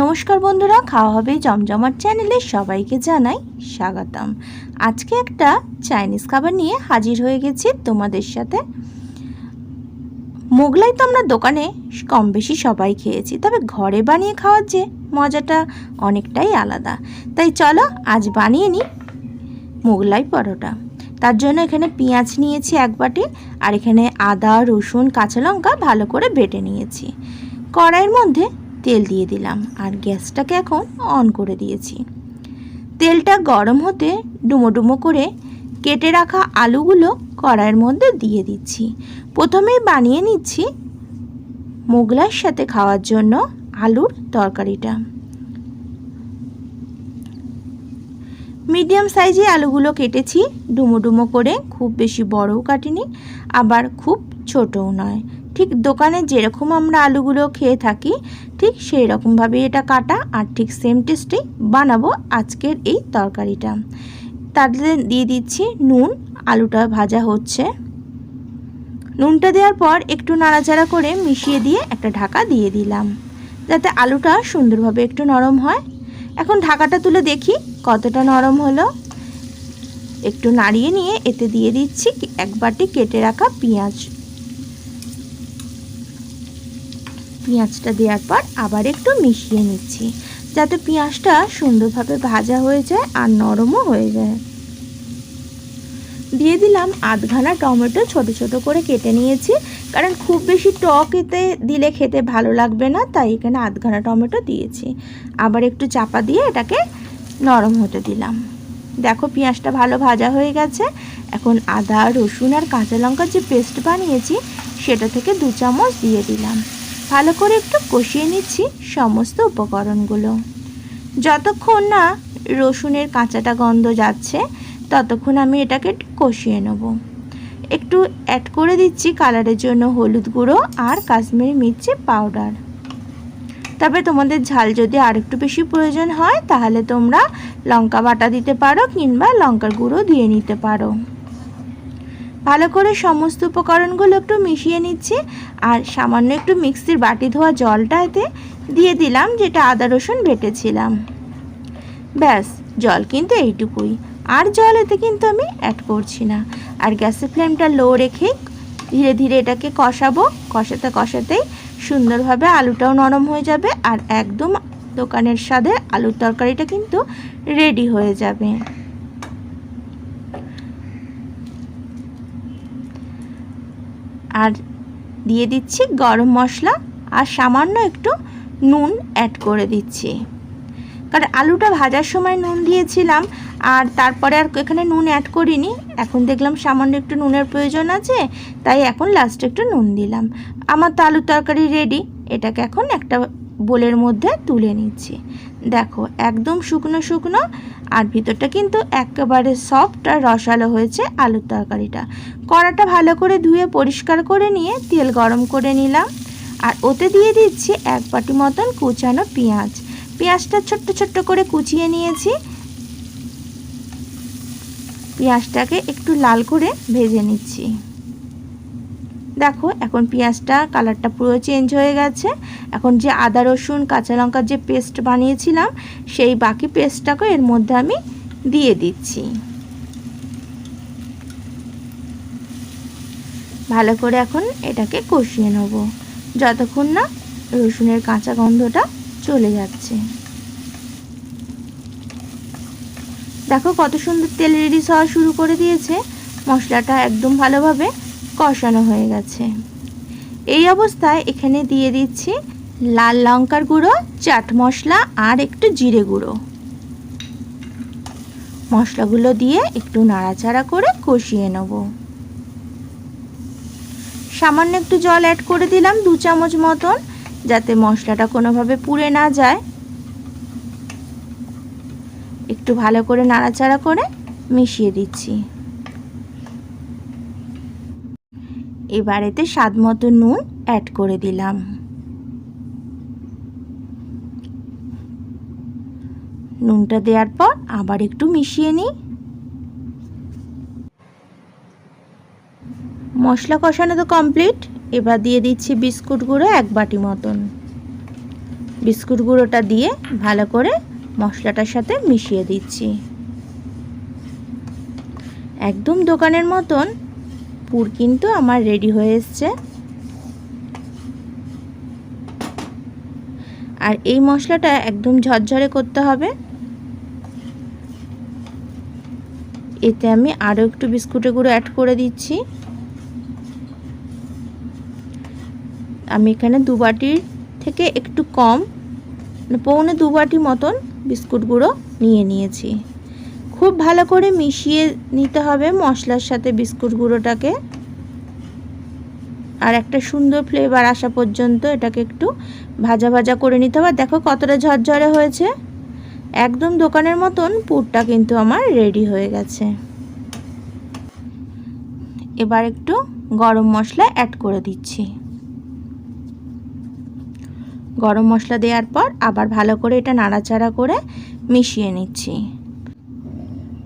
নমস্কার বন্ধুরা, খাওয়া হবে জমজমাট চ্যানেলে সবাইকে জানাই স্বাগতম। আজকে একটা চাইনিজ খাবার নিয়ে হাজির হয়ে গেছি তোমাদের সাথে। মোগলাই তো আমরা দোকানে কম বেশি সবাই খেয়েছি, তবে ঘরে বানিয়ে খাওয়ার যে মজাটা অনেকটাই আলাদা। তাই চলো আজ বানিয়ে নিই মোগলাই পরোটা। তার জন্য এখানে পেঁয়াজ নিয়েছি এক বাটি, আর এখানে আদা, রসুন, কাঁচা লঙ্কা ভালো করে বেটে নিয়েছি। কড়াইয়ের মধ্যে তেল দিয়ে দিলাম আর গ্যাসটাকে এখন অন করে দিয়েছি। তেলটা গরম হতে ডুমো ডুমো করে কেটে রাখা আলুগুলো কড়াইয়ের মধ্যে দিয়ে দিচ্ছি। প্রথমেই বানিয়ে নিচ্ছি মোগলাইয়ের সাথে খাওয়ার জন্য আলুর তরকারিটা। মিডিয়াম সাইজে আলুগুলো কেটেছি, ডুমো ডুমো করে, খুব বেশি বড়ও কাটিনি, আবার খুব ছোটও নয়। ঠিক দোকানে যেরকম আমরা আলুগুলো খেয়ে থাকি, ঠিক সেই রকমভাবে এটা কাটা আর ঠিক সেম টেস্টেই বানাবো আজকের এই তরকারিটা। তাতে দিয়ে দিচ্ছি নুন, আলুটা ভাজা হচ্ছে। নুনটা দেওয়ার পর একটু নাড়াচাড়া করে মিশিয়ে দিয়ে একটা ঢাকা দিয়ে দিলাম, যাতে আলুটা সুন্দরভাবে একটু নরম হয়। এখন ঢাকাটা তুলে দেখি কতটা নরম হলো। একটু নাড়িয়ে নিয়ে এতে দিয়ে দিচ্ছি এক বাটি কেটে রাখা পেঁয়াজ। পেঁয়াজটা দেওয়ার পর আবার একটু মিশিয়ে নিচ্ছি, যাতে পেঁয়াজটা সুন্দরভাবে ভাজা হয়ে যায় আর নরমও হয়ে যায়। দিয়ে দিলাম আধখানা টমেটো ছোট ছোট করে কেটে নিয়েছি, কারণ খুব বেশি টক এতে দিলে খেতে ভালো লাগবে না, তাই এখানে আধখানা টমেটো দিয়েছি। আবার একটু চাপা দিয়ে এটাকে নরম হতে দিলাম। দেখো পেঁয়াজটা ভালো ভাজা হয়ে গেছে। এখন আদা, রসুন আর কাঁচা লঙ্কার যে পেস্ট বানিয়েছি, সেটা থেকে দু চামচ দিয়ে দিলাম। ভালো করে একটু কষিয়ে নিচ্ছি সমস্ত উপকরণগুলো। যতক্ষণ না রসুনের কাঁচাটা গন্ধ যাচ্ছে, ততক্ষণ আমি এটাকে একটু কষিয়ে নেব। একটু অ্যাড করে দিচ্ছি কালারের জন্য হলুদ গুঁড়ো আর কাশ্মীরি মির্চি পাউডার তবে তোমাদের ঝাল যদি আর একটু বেশি প্রয়োজন হয়, তাহলে তোমরা লঙ্কা বাটা দিতে পারো কিংবা লঙ্কার গুঁড়ো দিয়ে নিতে পারো। ভালো করে সমস্ত উপকরণগুলো একটু মিশিয়ে নিচ্ছি, আর সামান্য একটু মিক্সির বাটি ধোয়া জলটা এতে দিয়ে দিলাম, যেটা আদা রসুন বেটেছিলাম। ব্যাস, জল কিন্তু এইটুকুই। আর জল এতে কিন্তু আমি অ্যাড করছি না। আর গ্যাসের ফ্লেমটা লো রেখে ধীরে ধীরে এটাকে কষাবো। কষাতে কষাতেই সুন্দরভাবে আলুটাও নরম হয়ে যাবে, আর একদম দোকানের স্বাদে আলুর তরকারিটা কিন্তু রেডি হয়ে যাবে। আর দিয়ে দিচ্ছি গরম মশলা আর সামান্য একটু নুন অ্যাড করে দিচ্ছি। কারণ আলুটা ভাজার সময় নুন দিয়েছিলাম আর তারপরে আর এখানে নুন অ্যাড করিনি। এখন দেখলাম সামান্য একটু নুনের প্রয়োজন আছে, তাই এখন লাস্টে একটু নুন দিলাম। আমার তো আলুর তরকারি রেডি এটাকে এখন একটা বোলের মধ্যে তুলে নিচ্ছি। দেখো, একদম শুকনো শুকনো, আর ভিতরটা কিন্তু একেবারে সফট আর রসালো হয়েছে আলুর তরকারিটা। কড়াটা ভালো করে ধুয়ে পরিষ্কার করে নিয়ে তেল গরম করে নিলাম। আর ওতে দিয়ে দিচ্ছি এক বাটি মতন কুচানো পেঁয়াজ। পেঁয়াজটা ছোট্ট ছোট্ট করে কুচিয়ে নিয়েছি। পেঁয়াজটাকে একটু লাল করে ভেজে নিচ্ছি। দেখো, এখন পেঁয়াজটা কালারটা পুরো চেঞ্জ হয়ে গেছে। এখন যে আদা, রসুন, কাঁচা লঙ্কার যে পেস্ট বানিয়েছিলাম, সেই বাকি পেস্টটাকে এর মধ্যে আমি দিয়ে দিচ্ছি। ভালো করে এখন এটাকে কষিয়ে নেব। যতক্ষণ না রসুনের কাঁচা গন্ধটা চলে যাচ্ছে। দেখো কত সুন্দর তেল রেডি হওয়া শুরু করে দিয়েছে। মশলাটা একদম ভালোভাবে কষানো হয়ে গেছে। এই অবস্থায় এখানে দিয়ে দিচ্ছি লাল লঙ্কার গুঁড়ো, চাট মশলা আর একটু জিরে গুঁড়ো। মশলাগুলো দিয়ে একটু নাড়াচাড়া করে কষিয়ে নেব। সামান্য একটু জল অ্যাড করে দিলাম দু চামচ মতন, যাতে মশলাটা কোনোভাবে পুড়ে না যায়। একটু ভালো করে নাড়াচাড়া করে মিশিয়ে দিচ্ছি। এবার এতে স্বাদ মতো নুন অ্যাড করে দিলাম। নুনটা দেওয়ার পর আবার একটু মিশিয়ে নিই। মশলা কষানো তো কমপ্লিট এবার দিয়ে দিচ্ছি বিস্কুট গুঁড়ো এক বাটি মতন। বিস্কুট গুঁড়োটা দিয়ে ভালো করে মশলাটার সাথে মিশিয়ে দিচ্ছি। একদম দোকানের মতন পুর কিন্তু আমার রেডি হয়ে এসছে। আর এই মশলাটা একদম ঝরঝরে করতে হবে। এতে আমি আরও একটু বিস্কুটের গুঁড়ো অ্যাড করে দিচ্ছি। আমি এখানে দু বাটির থেকে একটু কম মানে পৌনে দু বাটি মতন বিস্কুট গুঁড়ো নিয়ে নিয়েছি। খুব ভালো করে মিশিয়ে নিতে হবে মশলার সাথে বিস্কুট গুঁড়োটাকে। আর একটা সুন্দর ফ্লেভার আসা পর্যন্ত এটাকে একটু ভাজা ভাজা করে নিতে হবে। দেখো কতটা ঝরঝরে হয়েছে। একদম দোকানের মতন পুরটা কিন্তু আমার রেডি হয়ে গেছে। এবার একটু গরম মশলা অ্যাড করে দিচ্ছি। গরম মশলা দেওয়ার পর আবার ভালো করে এটা নাড়াচাড়া করে মিশিয়ে নিচ্ছি।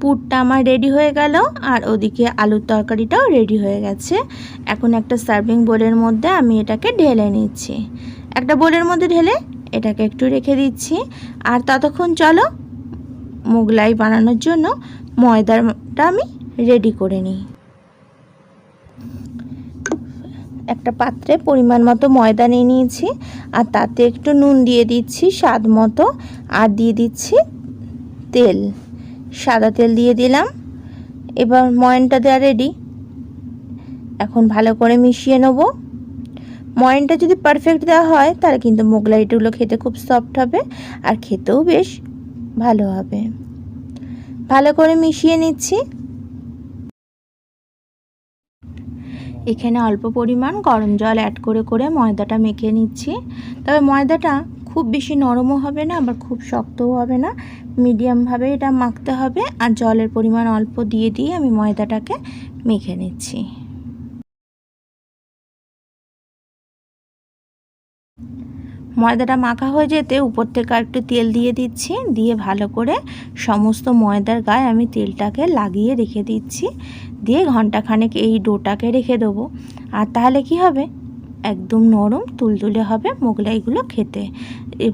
পুরটা আমার রেডি হয়ে গেল, আর ওদিকে আলুর তরকারিটাও রেডি হয়ে গেছে। এখন একটা সার্ভিং বোলের মধ্যে আমি এটাকে ঢেলে নিচ্ছি। একটা বোলের মধ্যে ঢেলে এটাকে একটু রেখে দিচ্ছি। আর ততক্ষণ চলো, মোগলাই বানানোর জন্য ময়দাটা আমি রেডি করে নিই। একটা পাত্রে পরিমাণ মতো ময়দা নিয়ে নিয়েছি, আর তাতে একটু নুন দিয়ে দিচ্ছি স্বাদ মতো, আর দিয়ে দিচ্ছি তেল। সাদা তেল দিয়ে দিলাম। এবার ময়নটা দেওয়া রেডি এখন ভালো করে মিশিয়ে নেব। ময়নটা যদি পারফেক্ট দেওয়া হয়, তাহলে কিন্তু মোগলাইগুলো খেতে খুব সফট হবে আর খেতেও বেশ ভালো হবে। ভালো করে মিশিয়ে নিচ্ছি। এখানে অল্প পরিমাণ গরম জল অ্যাড করে করে ময়দাটা মেখে নিচ্ছি। তবে ময়দাটা খুব বেশি নরমও হবে না, আবার খুব শক্তও হবে না। মিডিয়ামভাবে এটা মাখতে হবে আর জলের পরিমাণ অল্প দিয়ে দিয়ে আমি ময়দাটাকে মেখে নিচ্ছি। ময়দাটা মাখা হয়ে যেতে উপর থেকে একটু তেল দিয়ে দিচ্ছি, দিয়ে ভালো করে সমস্ত ময়দার গায়ে আমি তেলটাকে লাগিয়ে রেখে দিচ্ছি। দিয়ে ঘন্টাখানেক এই ডোটাকে রেখে দেবো। আর তাহলে কি হবে? একদম নরম তুলতুলে হবে মোগলাইগুলো খেতে।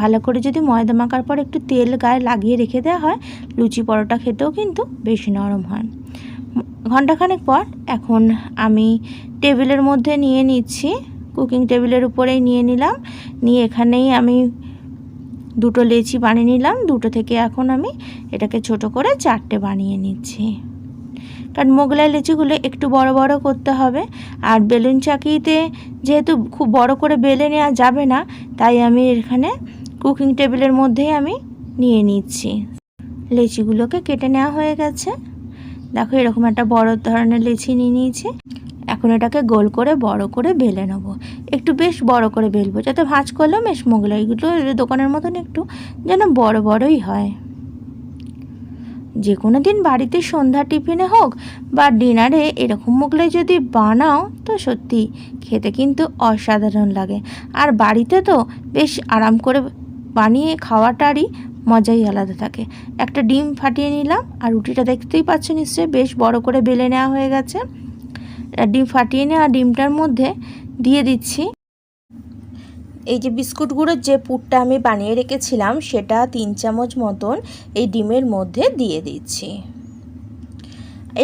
ভালো করে যদি ময়দা মাখার পর একটু তেল গায়ে লাগিয়ে রেখে দেওয়া হয়, লুচি পরোটা খেতেও কিন্তু বেশি নরম হয়। ঘন্টাখানেক পর এখন আমি টেবিলের মধ্যে নিয়ে নিচ্ছি, কুকিং টেবিলের উপরেই নিয়ে নিলাম। নিয়ে এখানেই আমি দুটো লেচি বানিয়ে নিলাম। দুটো থেকে এখন আমি এটাকে ছোট করে চারটে বানিয়ে নিচ্ছি। কারণ মোগলাই লিচিগুলো একটু বড় বড় করতে হবে। আর বেলুন চাকিতে যেহেতু খুব বড় করে বেলে নেওয়া যাবে না, তাই আমি এখানে কুকিং টেবিলের মধ্যেই আমি নিয়ে নিচ্ছি। লেচিগুলোকে কেটে নেওয়া হয়ে গেছে। দেখো এরকম একটা বড় ধরনের লেচি নিয়ে নিয়েছি। এখন এটাকে গোল করে বড় করে বেলে নেব। একটু বেশ বড় করে বেলবো, যাতে ভাঁজ করলেও বেশ মোগলাইগুলো দোকানের মতন একটু যেন বড় বড়ই হয়। যে কোনো দিন বাড়িতে সন্ধ্যা টিফিনে হোক বা ডিনারে এরকম মোগলাই যদি বানাও, তো সত্যি খেতে কিন্তু অসাধারণ লাগে। আর বাড়িতে তো বেশ আরাম করে বানিয়ে খাওয়াটারই মজাই আলাদা থাকে। একটা ডিম ফাটিয়ে নিলাম আর রুটিটা দেখতেই পাচ্ছ নিশ্চয়ই বেশ বড় করে বেলে নেওয়া হয়ে গেছে। ডিম ফাটিয়ে নেওয়া ডিমটার মধ্যে দিয়ে দিচ্ছি এই যে বিস্কুট গুঁড়োর যে পুরটা আমি বানিয়ে রেখেছিলাম, সেটা তিন চামচ মতন এই ডিমের মধ্যে দিয়ে দিচ্ছি।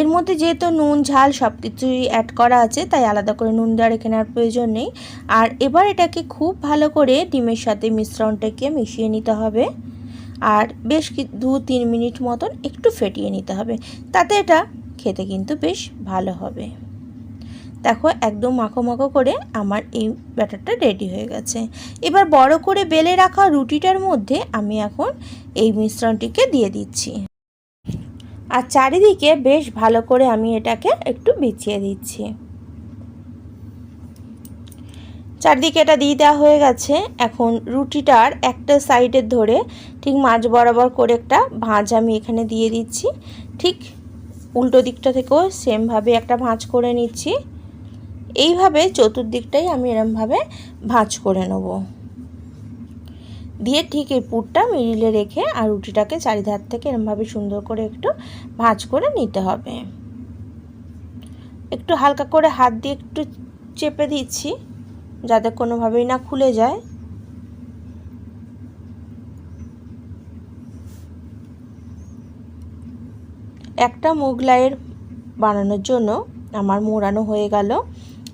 এর মধ্যে যেহেতু নুন, ঝাল সব কিছুই অ্যাড করা আছে, তাই আলাদা করে নুন দেওয়ার এখানে আর প্রয়োজন নেই। আর এবার এটাকে খুব ভালো করে ডিমের সাথে মিশ্রণটাকে মিশিয়ে নিতে হবে। আর বেশ দু তিন মিনিট মতন একটু ফেটিয়ে নিতে হবে, তাতে এটা খেতে কিন্তু বেশ ভালো হবে। দেখো একদম মাখো মাখো করে আমার এই ব্যাটারটা রেডি হয়ে গেছে। এবার বড় করে বেলে রাখা রুটিটার মধ্যে আমি এখন এই মিশ্রণটিকে দিয়ে দিচ্ছি। আর চারিদিকে বেশ ভালো করে আমি এটাকে একটু বিছিয়ে দিচ্ছি। চারদিকে এটা দিয়ে দেওয়া হয়ে গেছে। এখন রুটিটার একটা সাইডের ধরে ঠিক মাঝ বরাবর করে একটা ভাঁজ আমি এখানে দিয়ে দিচ্ছি। ঠিক উল্টো দিকটা থেকেও সেমভাবে একটা ভাঁজ করে নিচ্ছি। এইভাবে চতুর্দিকটাই আমি এরমভাবে ভাঁজ করে নেব। দিয়ে ঠিক এই পুরটা মিডিলে রেখে আর রুটিটাকে চারিধার থেকে এরমভাবে সুন্দর করে একটু ভাঁজ করে নিতে হবে। একটু হালকা করে হাত দিয়ে একটু চেপে দিচ্ছি যাতে কোনোভাবেই না খুলে যায়। একটা মোগলাইয়ের বানানোর জন্য আমার মোড়ানো হয়ে গেল।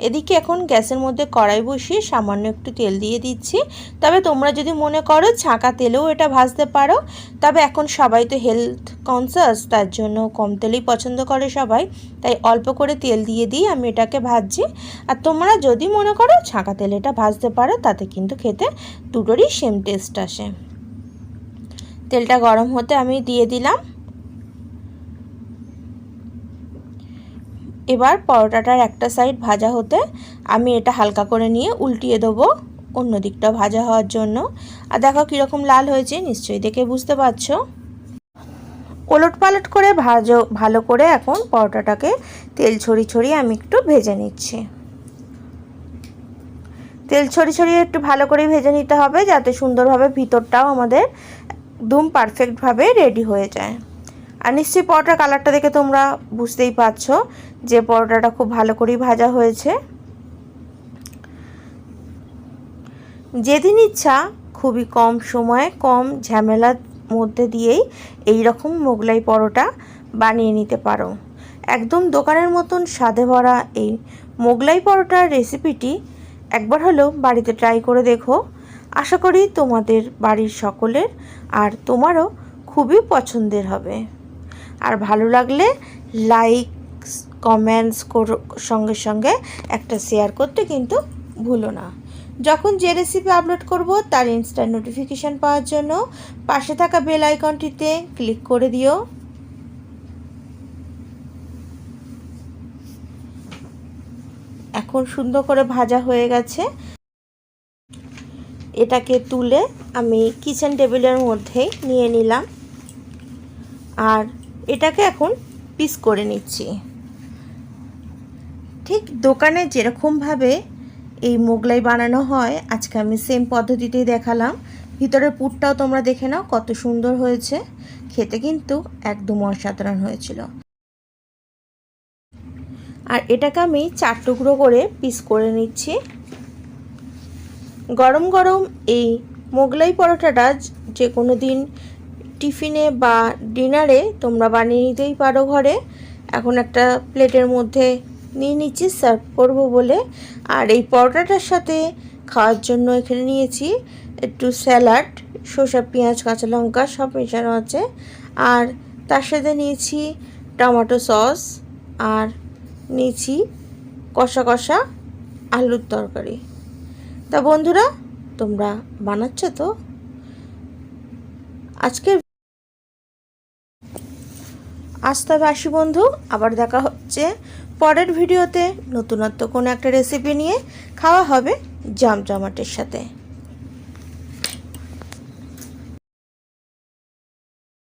এদিকে এখন গ্যাসের মধ্যে কড়াই বসিয়ে সামান্য একটু তেল দিয়ে দিচ্ছি। তবে তোমরা যদি মনে করো ছাঁকা তেলেও এটা ভাজতে পারো, তবে এখন সবাই তো হেলথ কনসাস তার জন্য কম তেলেই পছন্দ করে সবাই। তাই অল্প করে তেল দিয়ে দিই আমি এটাকে ভাজছি। আর তোমরা যদি মনে করো ছাঁকা তেলে এটা ভাজতে পারো, তাতে কিন্তু খেতে দুটোরই সেম টেস্ট আসে। তেলটা গরম হতে আমি দিয়ে দিলাম। এবার পরোটাটার একটা সাইড ভাজা হতে আমি এটা হালকা করে নিয়ে উল্টিয়ে দেবো অন্য দিকটা ভাজা হওয়ার জন্য। আর দেখো কীরকম লাল হয়েছে, নিশ্চয়ই দেখে বুঝতে পারছ। ওলট পালট করে ভাজো, ভালো করে এখন পরোটাটাকে তেল ছড়িয়ে ছড়িয়ে আমি একটু ভেজে নিচ্ছি। তেল ছড়িয়ে ছড়িয়ে একটু ভালো করে ভেজে নিতে হবে, যাতে সুন্দরভাবে ভিতরটাও আমাদের একদম পারফেক্টভাবে রেডি হয়ে যায়। আর নিশ্চয়ই পরোটার কালারটা দেখে তোমরা বুঝতেই পারছ যে পরোটাটা খুব ভালো করেই ভাজা হয়েছে। যেদিন ইচ্ছা খুবই কম সময়ে কম ঝামেলার মধ্যে দিয়েই এই রকম মোগলাই পরোটা বানিয়ে নিতে পারো। একদম দোকানের মতন স্বাদে ভরা এই মোগলাই পরোটার রেসিপিটি একবার হলেও বাড়িতে ট্রাই করে দেখো। আশা করি তোমাদের বাড়ির সকলের আর তোমারও খুবই পছন্দের হবে। আর ভালো লাগলে লাইক কমেন্টস সঙ্গে সঙ্গে একটা শেয়ার করতে কিন্তু ভুলো না। যখন যে রেসিপি আপলোড করব, তার ইনস্ট্যান্ট নোটিফিকেশান পাওয়ার জন্য পাশে থাকা বেল আইকনটিতে ক্লিক করে দিও। এখন সুন্দর করে ভাজা হয়ে গেছে। এটাকে তুলে আমি কিচেন টেবিলের মধ্যেই নিয়ে নিলাম। আর এটাকে এখন পিস করে নিচ্ছি। ঠিক দোকানে যেরকমভাবে এই মোগলাই বানানো হয়, আজকে আমি সেম পদ্ধতিতেই দেখালাম। ভিতরের পুরটাও তোমরা দেখে নাও, কত সুন্দর হয়েছে। খেতে কিন্তু একদম অসাধারণ হয়েছিল। আর এটাকে আমি চার টুকরো করে পিস করে নিচ্ছি। গরম গরম এই মোগলাই পরোটাটা যে কোনো দিন টিফিনে বা ডিনারে তোমরা বানিয়ে নিতেই পারো ঘরে। এখন একটা প্লেটের মধ্যে নিয়ে নিচ্ছি, সার্ভ করব বলে। আর এই পরোটাটার সাথে খাওয়ার জন্য এখানে নিয়েছি একটু স্যালাড, শসা, পেঁয়াজ, কাঁচা লঙ্কা সব মেশানো আছে। আর তার সাথে নিয়েছি টমেটো সস আর নিয়েছি কষা কষা আলুর তরকারি। তা বন্ধুরা, তোমরা বানাচ্ছ তো? আজকের আজ তবে আসি বন্ধু, আবার দেখা হচ্ছে পরের ভিডিওতে। নতুনত্ব কোনো একটা রেসিপি নিয়ে খাওয়া হবে জমজমাটের সাথে।